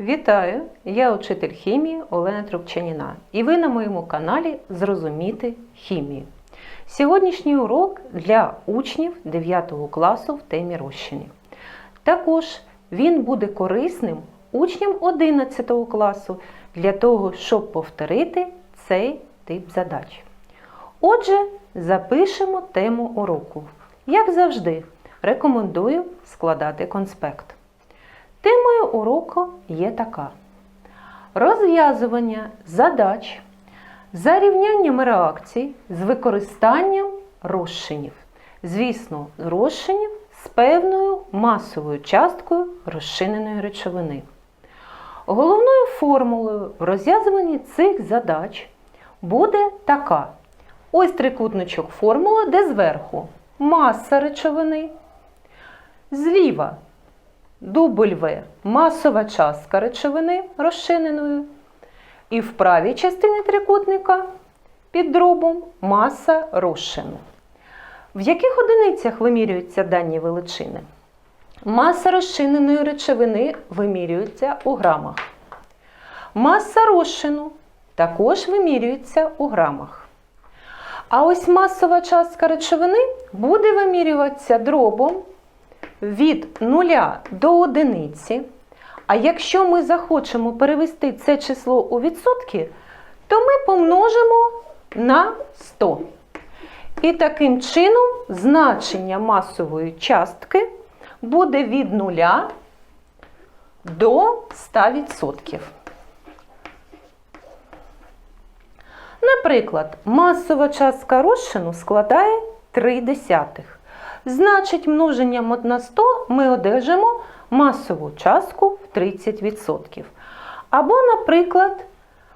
Вітаю! Я учитель хімії Олена Трубчаніна і ви на моєму каналі Зрозуміти хімію. Сьогоднішній урок для учнів 9 класу в темі розчини. Також він буде корисним учням 11 класу для того, щоб повторити цей тип задач. Отже, запишемо тему уроку. Як завжди, рекомендую складати конспект. Темою уроку є така: розв'язування задач за рівнянням реакцій з використанням розчинів. Звісно, розчинів з певною масовою часткою розчиненої речовини. Головною формулою в розв'язуванні цих задач буде така: ось трикутничок формули, де зверху маса речовини, зліва Дубль В масова частка речовини розчиненої. І в правій частині трикутника під дробом маса розчину. В яких одиницях вимірюються дані величини? Маса розчиненої речовини вимірюється у грамах. Маса розчину також вимірюється у грамах. А ось масова частка речовини буде вимірюватися дробом від 0 до 1. А якщо ми захочемо перевести це число у відсотки, то ми помножимо на 100. І таким чином значення масової частки буде від 0 до 100%. Наприклад, масова частка розчину складає 3 десятих. Значить, множенням на 100 ми одержимо масову частку в 30%. Або, наприклад,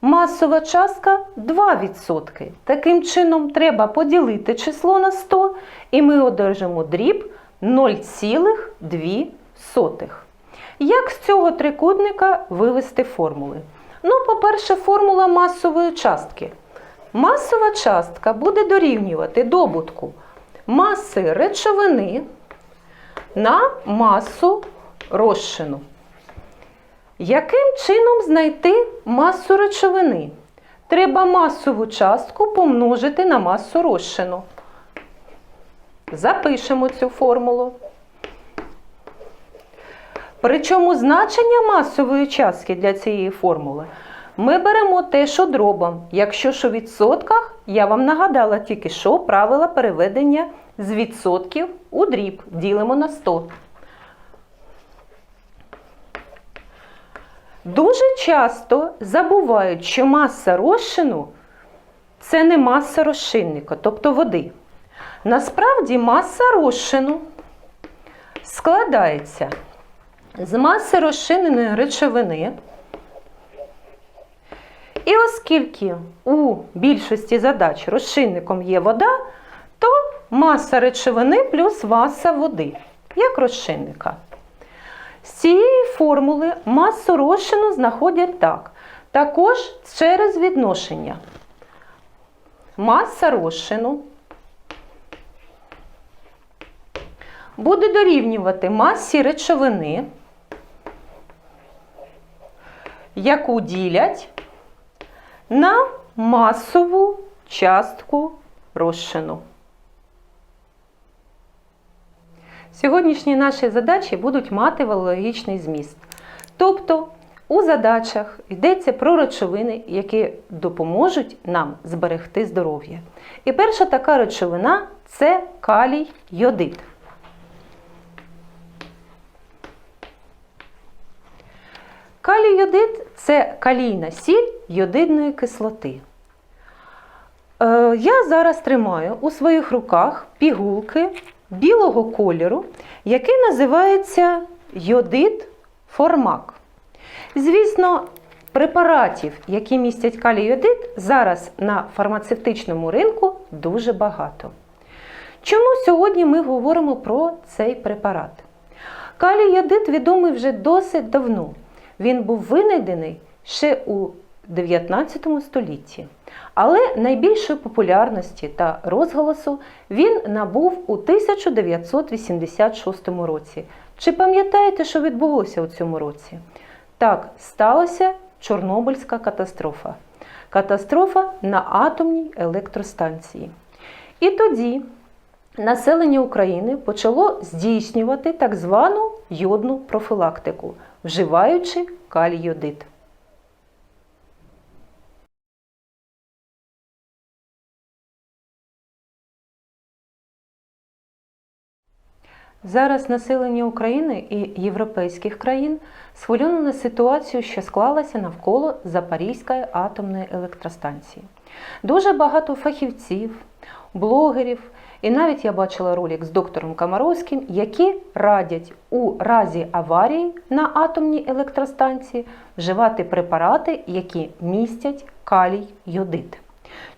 масова частка 2%. Таким чином, треба поділити число на 100, і ми одержимо дріб 0,2. Як з цього трикутника вивести формули? Ну, по-перше, формула масової частки. Масова частка буде дорівнювати добутку маси речовини на масу розчину. Яким чином знайти масу речовини? Треба масову частку помножити на масу розчину. Запишемо цю формулу. Причому значення масової частки для цієї формули ми беремо те, що дробом. Якщо ж у відсотках, я вам нагадала тільки що правила переведення з відсотків у дріб. Ділимо на 100. Дуже часто забувають, що маса розчину це не маса розчинника, тобто води. Насправді маса розчину складається з маси розчиненої речовини. І оскільки у більшості задач розчинником є вода, то маса речовини плюс маса води, як розчинника. З цієї формули масу розчину знаходять так. Також через відношення. Маса розчину буде дорівнювати масі речовини, яку ділять на масову частку розчину. Сьогоднішні наші задачі будуть мати валологічний зміст. Тобто у задачах йдеться про речовини, які допоможуть нам зберегти здоров'я. І перша така речовина це калій йодид. Калій йодид це калійна сіль йодидної кислоти. Е, я зараз тримаю у своїх руках пігулки білого кольору, який називається йодид формак. Звісно, препаратів, які містять калій йодид, зараз на фармацевтичному ринку дуже багато. Чому сьогодні ми говоримо про цей препарат? Калій йодид відомий вже досить давно. Він був винайдений ще у 19 столітті. Але найбільшої популярності та розголосу він набув у 1986 році. Чи пам'ятаєте, що відбулося у цьому році? Так, сталася Чорнобильська катастрофа. Катастрофа на атомній електростанції. І тоді населення України почало здійснювати так звану йодну профілактику, вживаючи калій-йодид. Зараз населення України і європейських країн схвильовано на ситуацію, що склалася навколо Запорізької атомної електростанції. Дуже багато фахівців, блогерів, і навіть я бачила ролик з доктором Камаровським, які радять у разі аварії на атомній електростанції вживати препарати, які містять калій йодид.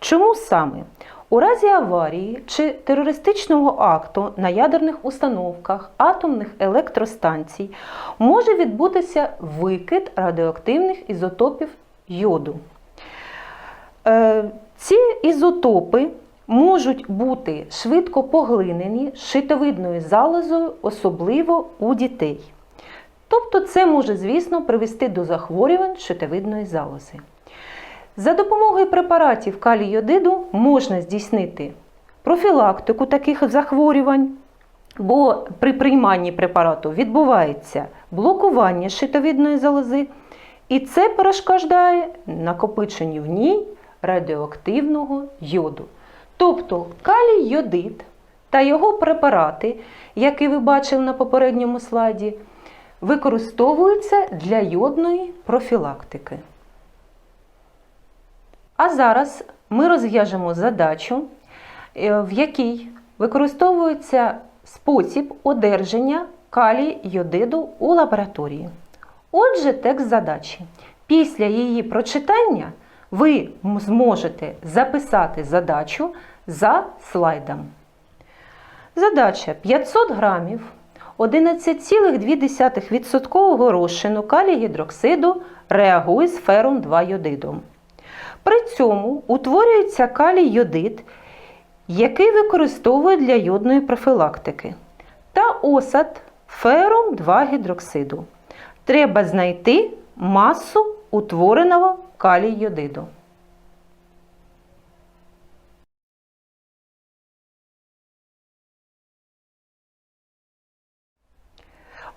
Чому саме? У разі аварії чи терористичного акту на ядерних установках атомних електростанцій може відбутися викид радіоактивних ізотопів йоду. Е, Ці ізотопи можуть бути швидко поглинені щитовидною залозою, особливо у дітей. Тобто це може, звісно, привести до захворювань щитовидної залози. За допомогою препаратів калій-йодиду можна здійснити профілактику таких захворювань, бо при прийманні препарату відбувається блокування щитовидної залози, і це перешкоджає накопиченню в ній радіоактивного йоду. Тобто калій-йодид та його препарати, які ви бачили на попередньому слайді, використовуються для йодної профілактики. А зараз ми розв'яжемо задачу, е, в якій використовується спосіб одержання калій йодиду у лабораторії. Отже, текст задачі. Після її прочитання ви зможете записати задачу за слайдом. Задача 500 грамів 11,2% розчину калій гідроксиду реагує з фером 2 йодидом. При цьому утворюється калій-йодид, який використовують для йодної профілактики, та осад ферум 2 гідроксиду. Треба знайти масу утвореного калій-йодиду.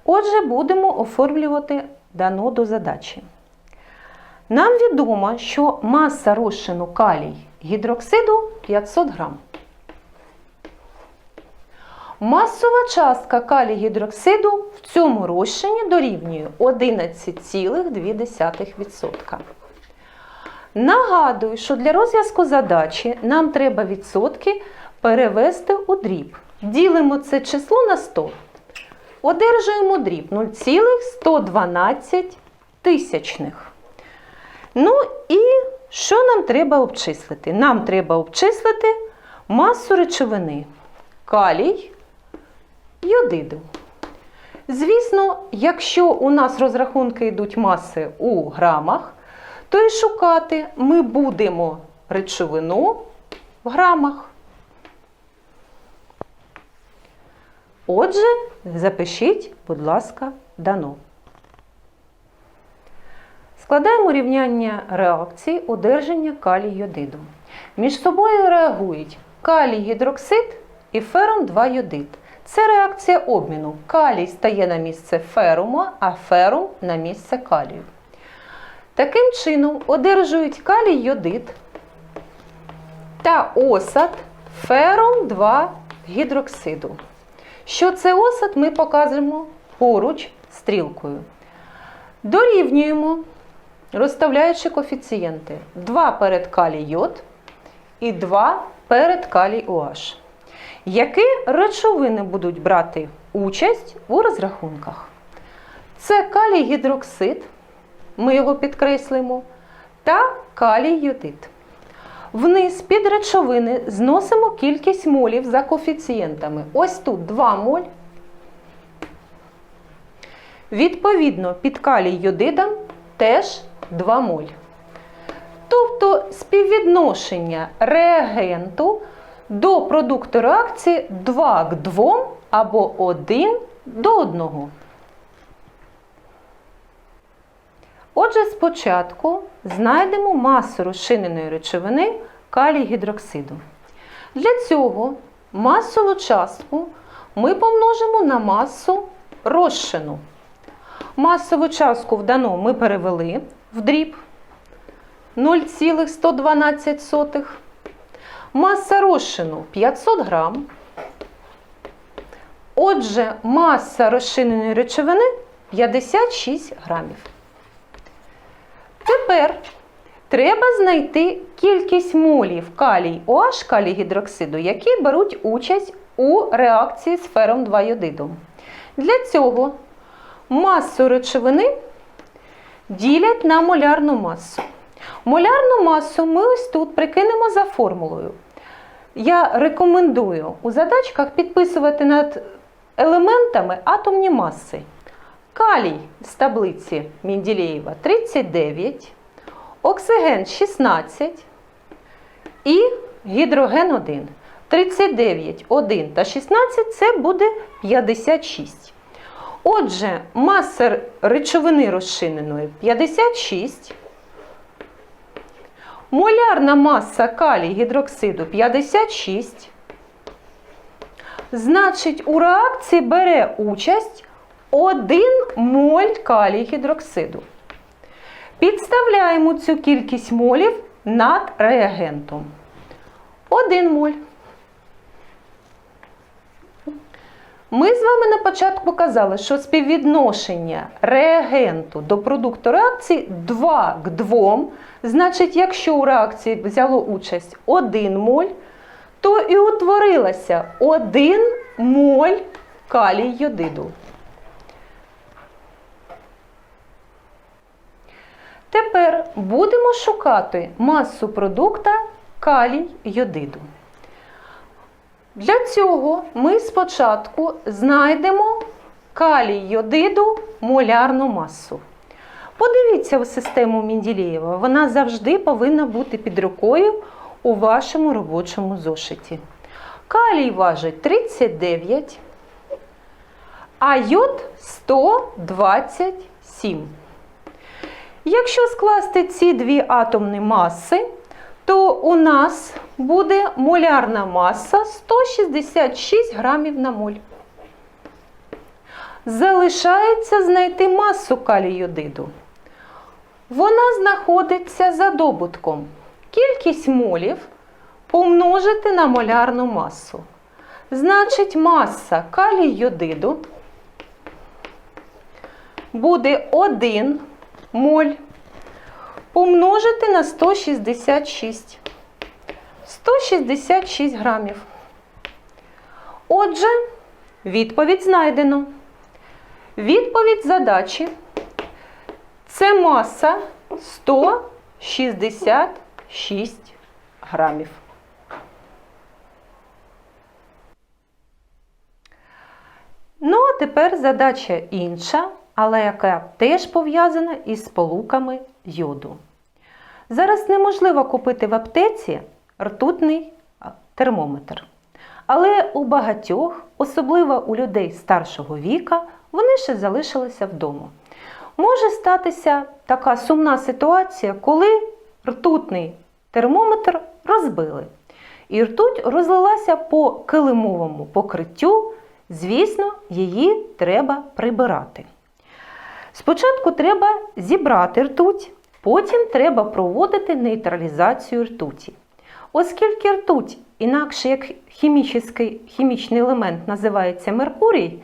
Отже, будемо оформлювати дано до задачі. Нам відомо, що маса розчину калій гідроксиду 500 грам. Масова частка калій гідроксиду в цьому розчині дорівнює 11,2%. Нагадую, що для розв'язку задачі нам треба відсотки перевести у дріб. Ділимо це число на 100. Одержуємо дріб 0,112 тисячних. Ну і що нам треба обчислити? Нам треба обчислити масу речовини калій йодиду. Звісно, якщо у нас розрахунки йдуть маси у грамах, то і шукати ми будемо речовину в грамах. Отже, запишіть, будь ласка, дано. Складаємо рівняння реакцій одержання калій-йодиду. Між собою реагують калій-гідроксид і ферум 2 йодид. Це реакція обміну. Калій стає на місце ферума, а ферум на місце калію. Таким чином одержують калій-йодид та осад ферум 2 гідроксиду. Що це осад, ми показуємо поруч стрілкою. Дорівнюємо розставляючи коефіцієнти 2 перед калій йод і 2 перед калій OH. Які речовини будуть брати участь у розрахунках? Це калій гідроксид, ми його підкреслимо, та калій йодид. Вниз під речовини зносимо кількість молів за коефіцієнтами. Ось тут 2 моль. Відповідно, під калій йодидом теж 2 моль. Тобто співвідношення реагенту до продукту реакції 2 к 2 або 1 до 1. Отже, спочатку знайдемо масу розчиненої речовини калій гідроксиду. Для цього масову частку ми помножимо на масу розчину. Масову частку в дано ми перевели в дріб 0,112. Маса розчину 500 грам. Отже, маса розчиненої речовини 56 грамів. Тепер треба знайти кількість молів калій OH, калій гідроксиду, які беруть участь у реакції з фером 2 йодидом. Для цього масу речовини ділять на молярну масу. Молярну масу ми ось тут прикинемо за формулою. Я рекомендую у задачках підписувати над елементами атомні маси. Калій з таблиці Мінділеєва 39, оксиген 16 і гідроген 1. 39, 1 та 16 це буде 56. Отже, маса речовини розчиненої 56. Молярна маса калій гідроксиду 56. Значить, у реакції бере участь 1 моль калій гідроксиду. Підставляємо цю кількість молів над реагентом. 1 моль. Ми з вами на початку показали, що співвідношення реагенту до продукту реакції 2 к 2. Значить, якщо у реакції взяло участь 1 моль, то і утворилося 1 моль калій йодиду. Тепер будемо шукати масу продукта калій йодиду. Для цього ми спочатку знайдемо калій йодиду молярну масу. Подивіться у систему Мінділєєва, вона завжди повинна бути під рукою у вашому робочому зошиті. Калій важить 39, а йод 127. Якщо скласти ці дві атомні маси, то у нас буде молярна маса 166 грамів на моль. Залишається знайти масу калійодиду. Вона знаходиться за добутком. Кількість молів помножити на молярну масу. Значить, маса калій-йодиду буде 1 моль помножити на 166. 166 грамів. Отже, відповідь знайдено. Відповідь задачі це маса 166 грамів. Ну, а тепер задача інша, але яка теж пов'язана із сполуками йоду. Зараз неможливо купити в аптеці ртутний термометр. Але у багатьох, особливо у людей старшого віка, вони ще залишилися вдома. Може статися така сумна ситуація, коли ртутний термометр розбили. І ртуть розлилася по килимовому покриттю, звісно, її треба прибирати. Спочатку треба зібрати ртуть, потім треба проводити нейтралізацію ртуті. Оскільки ртуть, інакше як хімічний, хімічний елемент називається Меркурій,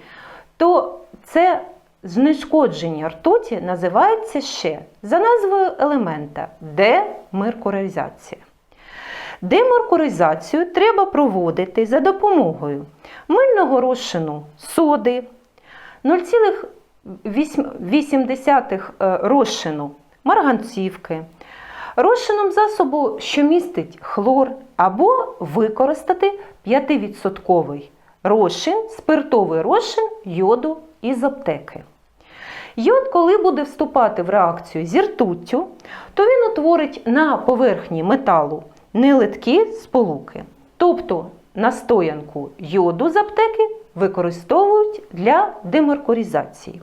то це знешкодження ртуті називається ще за назвою елемента демеркуризація. Демеркуризацію треба проводити за допомогою мильного розчину соди, 0,8 розчину марганцівки, розчином засобу, що містить хлор, або використати 5% розчин, спиртовий розчин йоду із аптеки. Йод, коли буде вступати в реакцію зі ртуттю, то він утворить на поверхні металу нелиткі сполуки. Тобто настоянку йоду з аптеки використовують для демеркуризації.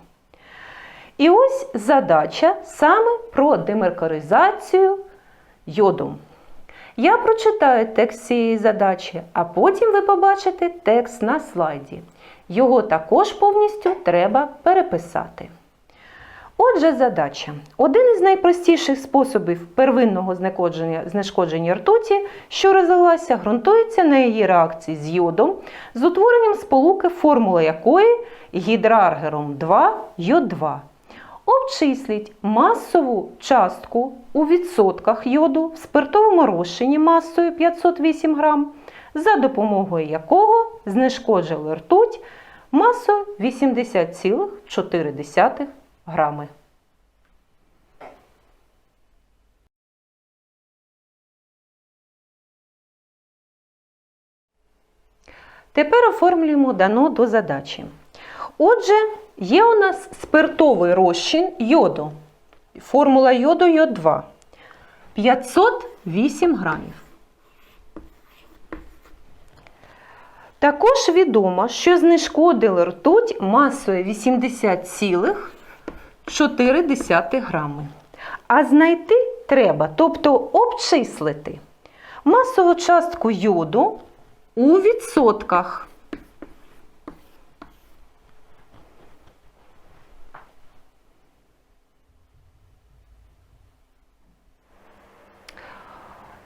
І ось задача саме про демеркуризацію йодом. Я прочитаю текст цієї задачі, а потім ви побачите текст на слайді. Його також повністю треба переписати. Отже, задача. Один із найпростіших способів первинного знешкодження ртуті, що розлилася, ґрунтується на її реакції з йодом з утворенням сполуки, формула якої гідраргером 2 йод 2. Обчисліть масову частку у відсотках йоду в спиртовому розчині масою 508 грам, за допомогою якого знешкоджили ртуть масою 80,4 грами. Тепер оформлюємо дано до задачі. Отже, є у нас спиртовий розчин йоду. Формула йоду йод 2. 508 грамів. Також відомо, що знешкодили ртуть масою 80,4 грами. А знайти треба, тобто обчислити масову частку йоду у відсотках.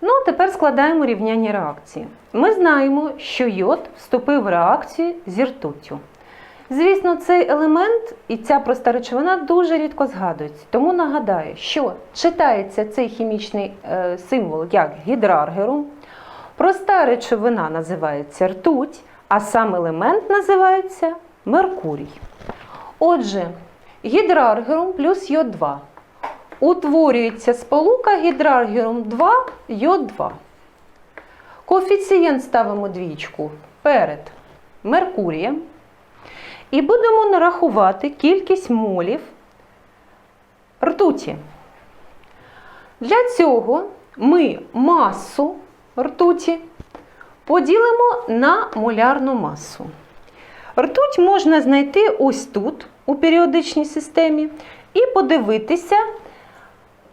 Ну, а тепер складаємо рівняння реакції. Ми знаємо, що йод вступив в реакцію зі ртуттю. Звісно, цей елемент і ця проста речовина дуже рідко згадується. Тому нагадаю, що читається цей хімічний е, символ як гідраргерум. Проста речовина називається ртуть, а сам елемент називається Меркурій. Отже, гідраргерум плюс йод 2 утворюється сполука гідраргерум 2 йод 2. Коефіцієнт ставимо двічку перед Меркурієм. І будемо нарахувати кількість молів ртуті. Для цього ми масу ртуті поділимо на молярну масу. Ртуть можна знайти ось тут, у періодичній системі, і подивитися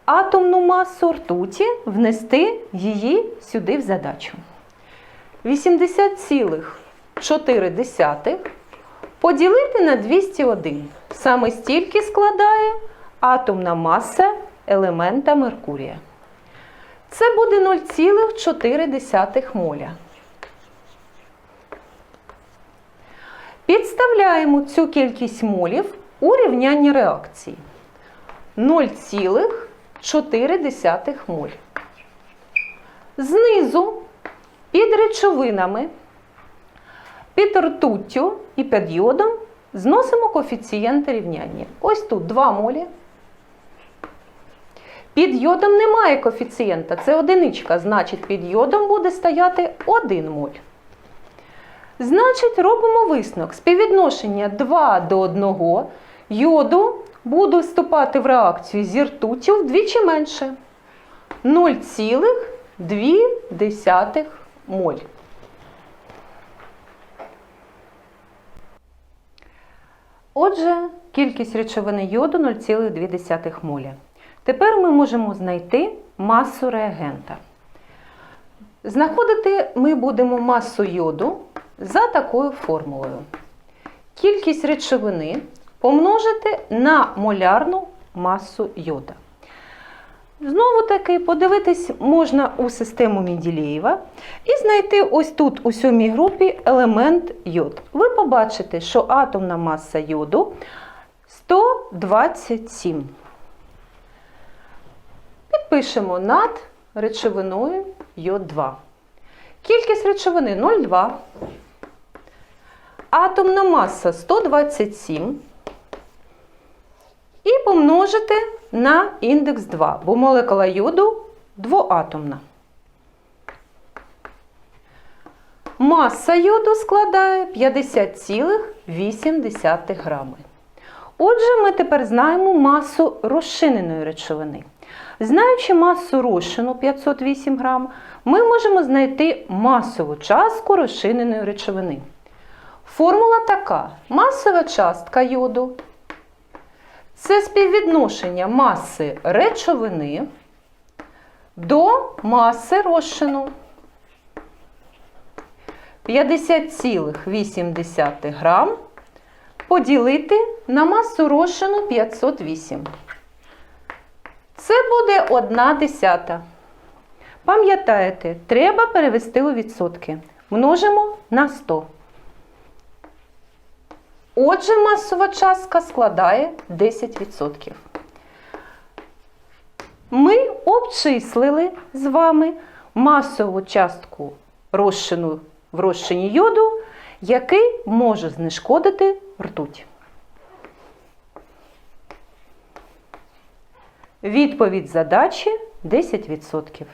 атомну масу ртуті, внести її сюди в задачу. 80,4 поділити на 201. Саме стільки складає атомна маса елемента Меркурія. Це буде 0,4 моля. Підставляємо цю кількість молів у рівняння реакції. 0,4 моль. Знизу під речовинами, під ртуттю і під йодом зносимо коефіцієнти рівняння. Ось тут 2 молі. Під йодом немає коефіцієнта, це одиничка, значить під йодом буде стояти 1 моль. Значить, робимо висновок. Співвідношення 2 до 1 йоду буде вступати в реакцію зі ртуттю вдвічі менше. 0,2 моль. Отже, кількість речовини йоду 0,2 моля. Тепер ми можемо знайти масу реагента. Знаходити ми будемо масу йоду за такою формулою. Кількість речовини помножити на молярну масу йода. Знову таки, подивитись можна у систему Менділєєва і знайти ось тут, у сьомій групі, елемент йод. Ви побачите, що атомна маса йоду 127. Підпишемо над речовиною йод 2. Кількість речовини 0,2. Атомна маса 127. І помножити на індекс 2, бо молекула йоду двоатомна. Маса йоду складає 50,8 грами. Отже, ми тепер знаємо масу розчиненої речовини. Знаючи масу розчину 508 грам, ми можемо знайти масову частку розчиненої речовини. Формула така: масова частка йоду Це співвідношення маси речовини до маси розчину. 50,8 грам поділити на масу розчину 508. Це буде 1 десята. Пам'ятаєте, треба перевести у відсотки. Множимо на 100. Отже, масова частка складає 10%. Ми обчислили з вами масову частку розчину в розчині йоду, який може знешкодити ртуть. Відповідь задачі 10%.